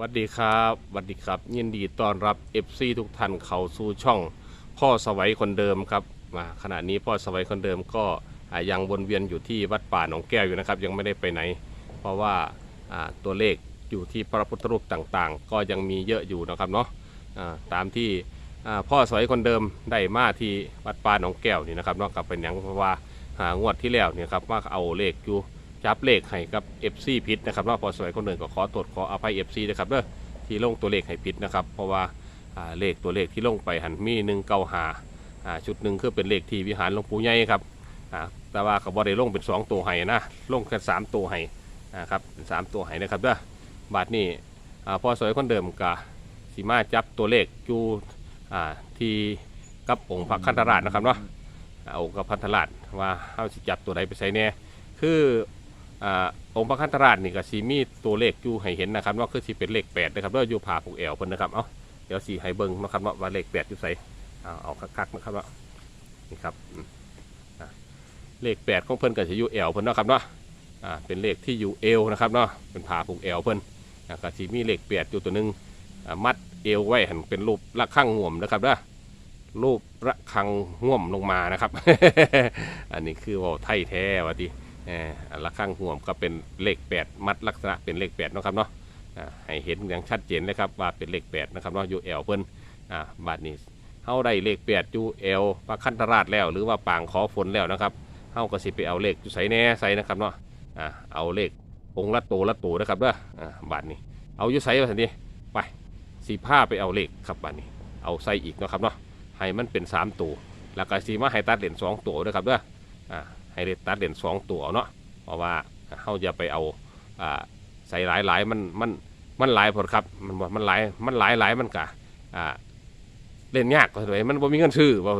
วัสดีครับสวัสดีครับ ยินดีต้อนรับ FC ทุกท่านเข้าสู่ช่อง พ่อสวัยคนเดิมครับมาขณะนี้พ่อสวัยคนเดิมก็อ่ายังวนเวียนอยู่ที่วัดป่าหนองแก้วอยู่นะครับ ยังไม่ได้ไปไหน เพราะว่าอ่าตัวเลขอยู่ที่พระพุทธรูปต่างๆ ก็ยังมีเยอะอยู่นะครับเนาะอ่าตามที่อ่าพ่อสวัยคนเดิมได้มาที่วัดป่าหนองแก้วนี่นะครับเนาะกับเป็นอย่างเพราะว่าหางวดที่แล้วเนี่ยครับว่าเอาเลขอยู่ จับเลขให้กับ FC ผิดนะครับว่าพอสวยคนเดินก็ขอตรวจขออภัย FC นะครับเด้อที่ลงตัวเลขให้ผิดนะครับ เพราะว่าเลขตัวเลขที่ลงไปหันมีหนึ่งเก้าหาอ่าชุดหนึ่งคือเป็นเลขที่วิหารหลวงปู่ใหญ่ครับแต่ว่าเขาบ่ได้ลงเป็นสองตัวให้นะลงแค่สามตัวให้นะครับเป็นสามตัวให้นะครับเด้อบาทนี้อ่พอสวยคนเดิมกะสีมาจับตัวเลขอยู่อ่าที่กับองค์พระคันธราชนะครับเนาะองค์กับพันธราชว่าเขาสิจับตัวใดไปใส่แน่คือ อ่าองค์พระคันธราชนี่ก็สีมีตัวเลขอยู่ให้เห็นนะครับว่าคือสีเป็นเลขแปดนะครับแล้วอยู่ผ่าผูกแอวเพิ่นนะครับเอาเดี๋ยวสีให้เบิ้งนะครับว่าว่าเลขแปดอยู่ใส่เอาเอาคักๆนะครับว่านี่ครับเลขแปดของเพิ่นก็จะอยู่แอวเพิ่นนะครับเนาะอ่าเป็นเลขที่อยู่เอวนะครับเนาะเป็นผ่าผูกแอวเพิ่นก็สีมีเลขแปดอยู่ตัวหนึงอ่ามัดเอวไว้หันเป็นรูประฆังง่วมนะครับเนาะรูประฆังง่วมลงมานะครับ อันนี้คือว่าไทยแท้ว่าดี เอ่อระฆังห่วมก็เป็นเลขแปดมัดลักษณะเป็นเลขแปดนะครับเนาะให้เห็นอย่างชัดเจนเลยครับว่าเป็นเลขแปดนะครับเนาะยู่แอลเพิ่นบาทนี้เฮาได้เลขแปดยู่แอลพระคันธราชแล้ว หรือว่าปางขอฝนแล้วนะครับเฮาก็สิไปเอาเลขใส่แน่ใส่นะครับเนาะเอาเลของละโตละโตนะครับเด้ออ่าบาทนี้ เอายูใส่ว่าสันดีไปสีผ้าไปเอาเลขครับบาทนี้ เอาใส่อีกนะครับเนาะให้มันเป็นสามตัวแล้วก็สีมาให้ตัดเหรียญสองตัวด้วยครับเด้ออ่า ให้ได้ตัดเด่นสองตัวเนาะเพราะว่าเขาจะไปเอาใส่หลายหลายๆมันมันมันหลายผลครับมันมันหลายมันหลายหลายมันกะเล่นยากกว่าเลยมันบ่มีเงินซื้อบ่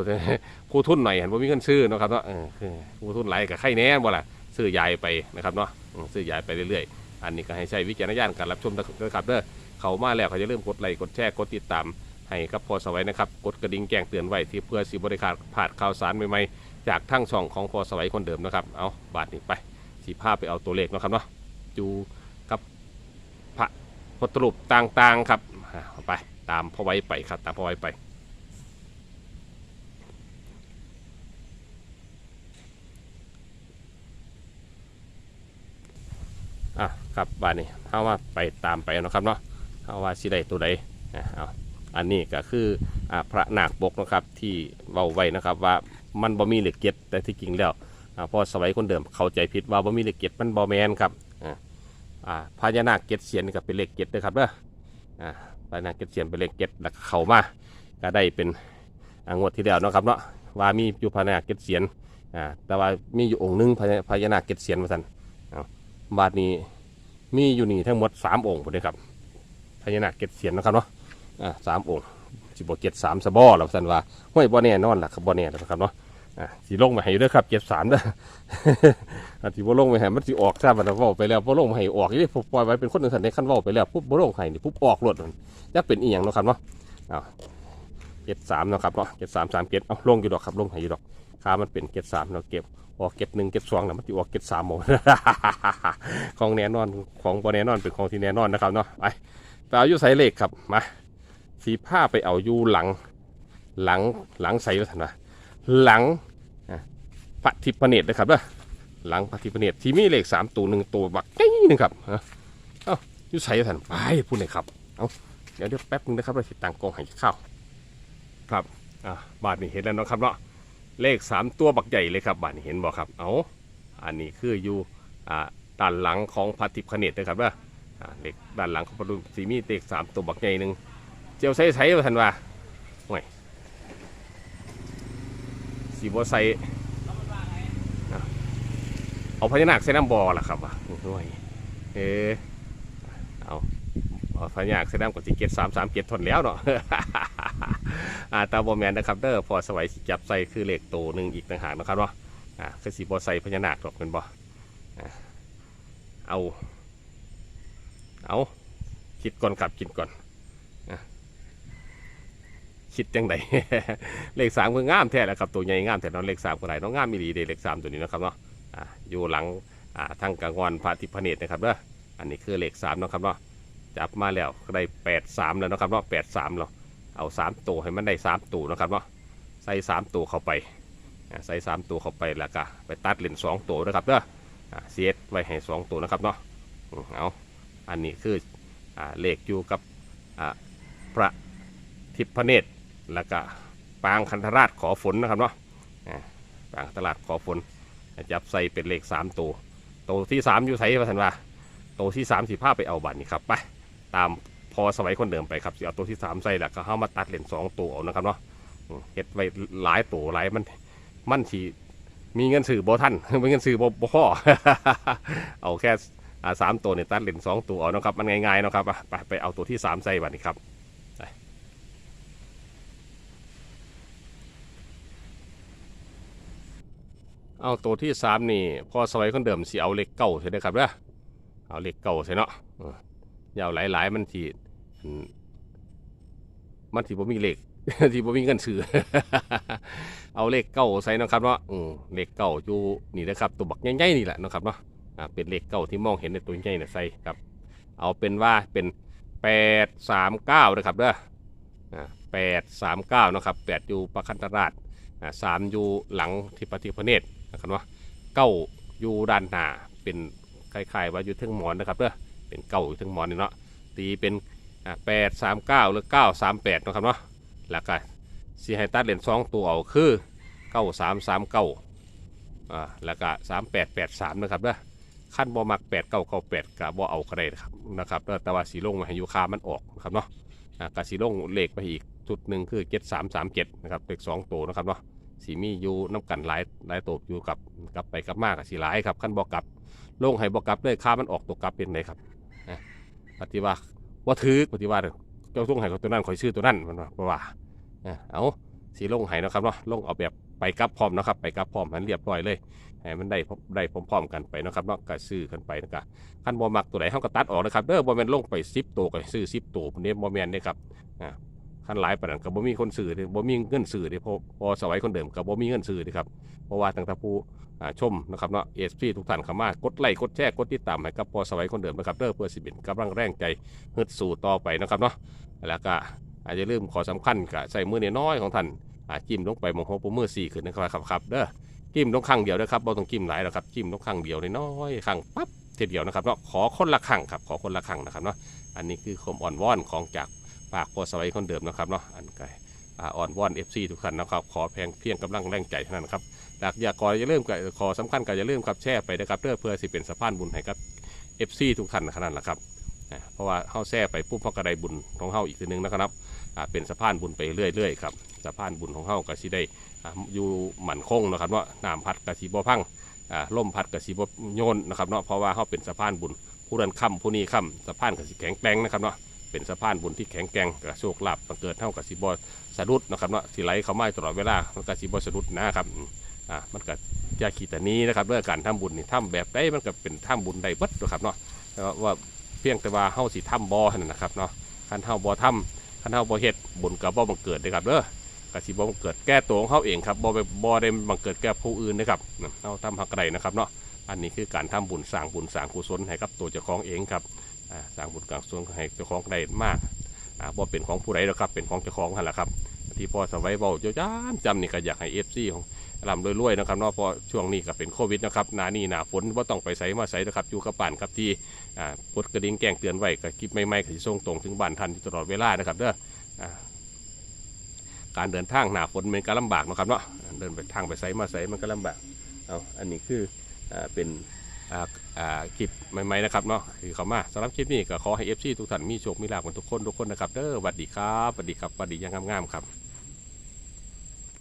ครูทุนหน่อยเห็นบ่มีเงินซื้อนะครับเนาะเออคือครูทุนหลายกับไข่แน่บ่ล่ะซื้อยายไปนะครับเนาะซื้อยายไปเรื่อยๆ อันนี้ก็ให้ใช้วิจารณญาณการรับชมด้วยครับเด้อเขามาแล้วเขาจะเริ่มกดไลค์กดแชร์กดติดตามให้กับพอสวัยนะครับ กดกระดิ่งแจ้งเตือนไว้ที่เพื่อสิบริการผ่านข่าวสารใหม่ๆ จากทั้งช่องของพอสวัยคนเดิมนะครับ เอาบาทนี้ไปสีผ้าไปเอาตัวเลขนะครับเนาะจูกับพระพุทธรูปต่างๆครับไปตามพ่อไว้ไปครับตามพ่อไว้ไป อะครับบาทนี้ถ้าว่าไปตามไปนะครับเนาะถ้าว่าสิได้ตัวใดอะเอาอันนี้ก็คืออ่าพระนาคปกนะครับที่เว้าไว้นะครับว่า มันบ่มีเหล็กเก็ดแต่ที่จริงแล้วอ่าพอสมัยคนเดิมเข้าใจผิดว่าบ่มีเหล็กเก็ดมันบ่แมนครับอ่าพญานาคเก็ดเสียนนี่ก็เป็นเหล็กเก็ดเด้อครับเด้ออ่าพญานาคเก็ดเสียนเป็นเหล็กเก็ดแล้วก็เข้ามาก็ได้เป็นอ่างวดที่แล้วเนาะครับเนาะว่ามีอยู่พญานาคเก็ดเสียนอ่าแต่ว่ามีอยู่องค์หนึงพญานาคเก็ดเสียนว่าซั่นบาดนี้มีอยู่นี่ทั้งหมดสามองค์ผมเลยครับพญานาคเกศเสียนนะครับเนาะอ่าสามองค์ สิบเจ็ดสามสบอแล้วสันว่าห้วยบ่แน่นอนล่ะครับบ่แน่นะครับเนาะอ่าสีลงมาให้เด้อครับเจ็ดสามเด้ออ่าสิบ่ลงมาให้มันสิออกซะบัดนั้นเว้าไปแล้วบ่ลงมาให้ออกนี่ผมปล่อยไว้เป็นคนหนึงสันได้คันเว้าไปแล้วปุ๊บบ่ลงให้นี่ปุ๊บออกรถมันจะเป็นอีหยังเนาะครับเนาะอ้าวเจ็ดสามเนาะครับเนาะเจ็ดสามสามเจ็ดเอาลงอยู่ดอกครับลงให้อยู่ดอกค่ามันเป็นเจ็ดสามเราเก็บออกเก็บหนึ่งเก็บสองแล้วมันสิออกเก็บสามหมดของแน่นอนของบแน่นอนเป็นของที่แน่นอนนะครับเนาะไปไปเอายู่ใส่เลขครับมา สีผ้าไปเอาอยู่หลัง หลังหลังใส่วัฒนะหลังพระทิพเนตรนะครับเด้อหลังพระทิพเนตรที่มีเลขสามตัวหนึ่งตัวบักจี้นึงครับเอ้าอยู่ใส่วันะไปพูดหน่อยครับเอาเดี๋ยวเดี๋ยวแป๊บนึงนะครับเราติดตังกองให้ข้าวครับอะบาทนี้เห็นแล้วนะครับเนาะเลขสามตัวบักใหญ่เลยครับบาทนี้เห็นบ่ครับเอาอันนี้คืออยู่อ่าด้านหลังของพระทิพย์ขเนตนะครับว่าเล็กด้านหลังของพระดุสีมีเต็กสามตัวบักใหญ่หนึ่ง เจียวใส่ใส่มาทันว่าห่วยสีบัวใส่เอาพญานาคใส่น้ำบอล่ะครับว่าห่วยเออเอาเอาพญานาคใส่น้ำกับสีเกตสามสามเกตทนแล้วเนาะอาตาบอแมนนะครับเด้อพอสวัยจับใส่คือเหล็กโตหนึ่งอีกต่างหากนะครับเนาะอ่าคือสีบัวใส่พญานาคหรอกเป็นบ่เอา เอาคิดก่อนครับคิดก่อน คิดจังไดเลขสามคืองามแท้แหละครับตัวใหญ่งามแท้เน้องเลขสามก็ไหนน้องงามมีดีเดเลขสามตัวนี้นะครับเนาะอ่าอยู่หลังอ่าทางกลางวันพระทิพย์พระเนตรนะครับเด้ออันนี้คือเลขสามเนาะครับเนาะจับมาแล้วได้แปดสามแล้วนะครับเนาะแปดสามเราเอาสามตัวให้มันได้สามตัวนะครับเนาะใส่สามตัวเข้าไปใส่สามตัวเข้าไปแล้วก็ไปตัดเลนสองตัวนะครับเด้ออเสียไว้ให้สองตัวนะครับเนาะเอาอันนี้คืออเลขอยู่กับพระทิพเนตร แล้วก็ปางคันธราชขอฝนนะครับเนาะปางคันธราชขอฝนจับใส่เป็นเลขสามตัว ตัวที่สามอยู่ไสว่าสันว่าตัวที่สามสี่ภาไปเอาบัตรนี่ครับไปตามพอสมัยคนเดิมไปครับสิเอาตัวที่สามใส่แล้วก็เข้ามาตัดเหรียญสองตัวเอานะครับเนาะเฮ็ดไว้หลายตัวหลายมันมันทีมีเงินสื่อบ่ท่านมีเงินสื่อบ่บ่อเอาแค่สามตัวเนี่ยตัดเหรียญสองตัวเอานะครับมันง่ายๆเนาะครับไปไปเอาตัวที่สามใส่บัตรนี่ครับ เอาตัวที่สามนี่พอสมัยคนเดิมสิเอาเลขเก้าใช่ไหมครับเด้อเอาเหล็กเก่าใส่เนาะยาวหลายๆมันทีมันทีบ่มีเหล็กที่บ่มีเงินซื้อเอาเหล็กเก่าใส่นะครับเนาะเหล็กเก่าอยู่นี่นะครับตัวบักใหญ่ๆนี่แหละนะครับเนาะเป็นเหล็กเก่าที่มองเห็นในตัวใหญ่เนี่ยใส่ครับ เอาเป็นว่าเป็นแปดสามเก้านะครับเด้อแปดสามเก้านะครับแปดอยู่ประคันตราชสามอยู่หลังทิพติพเนตร นะครับเนาะเก้าอยู่ด้านหน้าเป็นคล้ายๆว่าอยู่เทึงหมอนนะครับเด้อเป็นเก้าอยู่เทึงหมอนนี่เนาะตีเป็นแปดสามเก้าหรือเก้าสามแปดนะครับเนาะแล้วก็สีให้ตัดเหรียญสองตัวเอาคือเก้าสามสามเก้าอ่าแล้วก็สามแปดแปดสามนะครับเด้อขั้นบ่มักแปดเก้าเก้าแปดกับบ่เอากระไรนะครับนะครับเด้อแต่ว่าสีลงมาให้อยูคามันออกนะครับเนาะอ่ากับสีลงเลขไปอีกจุดหนึ่งคือเจ็ดสามสามเจ็ดนะครับเลขสองตัวนะครับเนาะ สีมีอยู่น้ำกันหลายหลายตัวอยู่กับกลับไปกลับมากับสีหลายครับขั้นบ่กลับลงให้บอกกลับเลยค่ามันออกตกกลับเป็นไงครับปฏิว่าว่าถือปฏิว่าเด้อเจ้าต้องให้ตัวนั้นคอยชื่อตัวนั้นมันว่าเพราะว่าอะเอาสีลงให้นะครับเนาะลงเอาแบบไปกลับพร้อมนะครับ ไปกลับพร้อมมันเรียบร้อยเลยให้มันได้พร้อมได้พร้อมๆกันไปนะครับเนาะก็ซื้อกันไปนะครับขั้นบอมักตัวไหนเขาก็ตัดออกนะครับเด้อบอแมนลงไปซิปตัวก็ซื้อซิปตัวเนี่ยบอแมนเนี่ยครับอ่า ขั้นหลายปานนั้นก็บ่มีคนซื้อเด้บ่มีเงินซื้อเด้พอพอสมัยคนเดิมก็บ่มีเงินซื้อเด้ครับเพราะว่าตั้งแต่ผู้อ่าชมนะครับเนาะเอสพีทุกท่านเข้ามากดไลค์กดแชร์กดติดตามให้กับพอสวัยคนเดิมนะครับเด้อเพื่อสิเป็นกำลังแรงใจฮึดสู่ต่อไปนะครับเนาะแล้วก็อาจจะลืมขอสำคัญกับใส่มือน้อยของท่านอาจิ้มลงไปมองหัวปุ่มมือสี่ขึ้นนะครับครับครับเด้อจิ้มลงข้างเดียวนะครับบ่ต้องจิ้มหลายแล้วครับจิ้มลงข้างเดียวน้อยข้างปั๊บทีเดียวนะครับเนาะขอคนละข้างครับขอคนละข้างนะครับเนาะอันนี้คือคมอ่อนวอนของจาก ปากพอสวัยคนเดิมนะครับเนาะอันไกอ่อ่อนวอนเอฟซีทุกท่านนะครับ ขอแพงเพียงกำลังแรงใจเท่านั้นครับหากอยากขออย่าลืมกับขอสำคัญก็อย่าลืมครับแชร์ไปนะครับเพื่อเพื่อสิเป็นสะพานบุญให้กับ FC ทุกท่านขนาดนั้นแหละครับอ่าเพราะว่าเฮาแช่ไปปุ๊บเฮาก็ไดบุญของเฮาอีกทีหนึงนะครับเป็นสะพานบุญไปเรื่อยๆครับสะพานบุญของเฮาก็สิได้อยู่หมั่นคงนะครับเนาน้ำพัดก็สิบ่พังอ่มพัดก็สิบ่โยนนะครับเนาะเพราะว่าเฮาเป็นสะพานบุญผู้นั้นค่ำผู้นี้ค่ำสะพานก็สิแข็งแกร่งนะครับเนาะ เป็นสะพานบุญที่แข็งแกร่งกระโชคลาภบังเกิดเท่ากับสิบอสะดุดนะครับเนาะสิไหลเข้ามาตลอดเวลามันก็สิบอสะดุดนะครับอ่ามันก็ยาขีตานี้นะครับเรื่องการทำบุญนี่ทำแบบได้มันก็เป็นทำบุญได้เบิดนะครับเนาะว่าเพียงแต่ว่าเฮาสิทำบ่เท่านั้นนะครับเนาะคันเฮาบ่ทำคันเฮาบ่เฮ็ดบุญกับบ่บังเกิดนะครับเด้อก็สิบ่บังเกิดแก้ตัวของเฮาเองครับบ่ไปบ่ได้บังเกิดแก้ผู้อื่นนะครับเฮาทำหักไรนะครับเนาะอันนี้คือการทำบุญสร้างบุญสร้างกุศลให้กับตัวเจ้าของเองครับ สร้างบุญกลางส่วนให้เจ้าของได้มากอ่าบ่เป็นของผู้ใดหรอกครับเป็นของเจ้าของนั่นละครับ ที่พ่อสวัยเว้าเจ้าจ้ามจำนี่ก็อยากให้ FC ของร่ำรวยๆนะครับเนาะพราะช่วงนี้ก็เป็นโควิดนะครับหนานี่หนาฝนว่าต้องไปใส่มาใส่นะครับอยู่กับป่านครับที่อ่ากดกระดิ่งแจ้งเตือนไว้กับคลิปใหม่ๆก็จะส่งตรงถึงบ้านทันตลอดเวลานะครับเด้ออ่าการเดินทางหนาฝนมันก็ลำบากนะครับเนาะเดินไปทางไปใส่มาใส่มันก็ลำบากเอาอันนี้คืออ่าเป็น คลิปใหม่ๆนะครับเนาะคือเขามาสำหรับคลิปนี้ก็ขอให้เอฟซีทุกท่านมีโชคมีลาภกันทุกคนทุกคนนะครับเด้อสวัสดีครับสวัสดีครับสวัสดียังงามๆครับ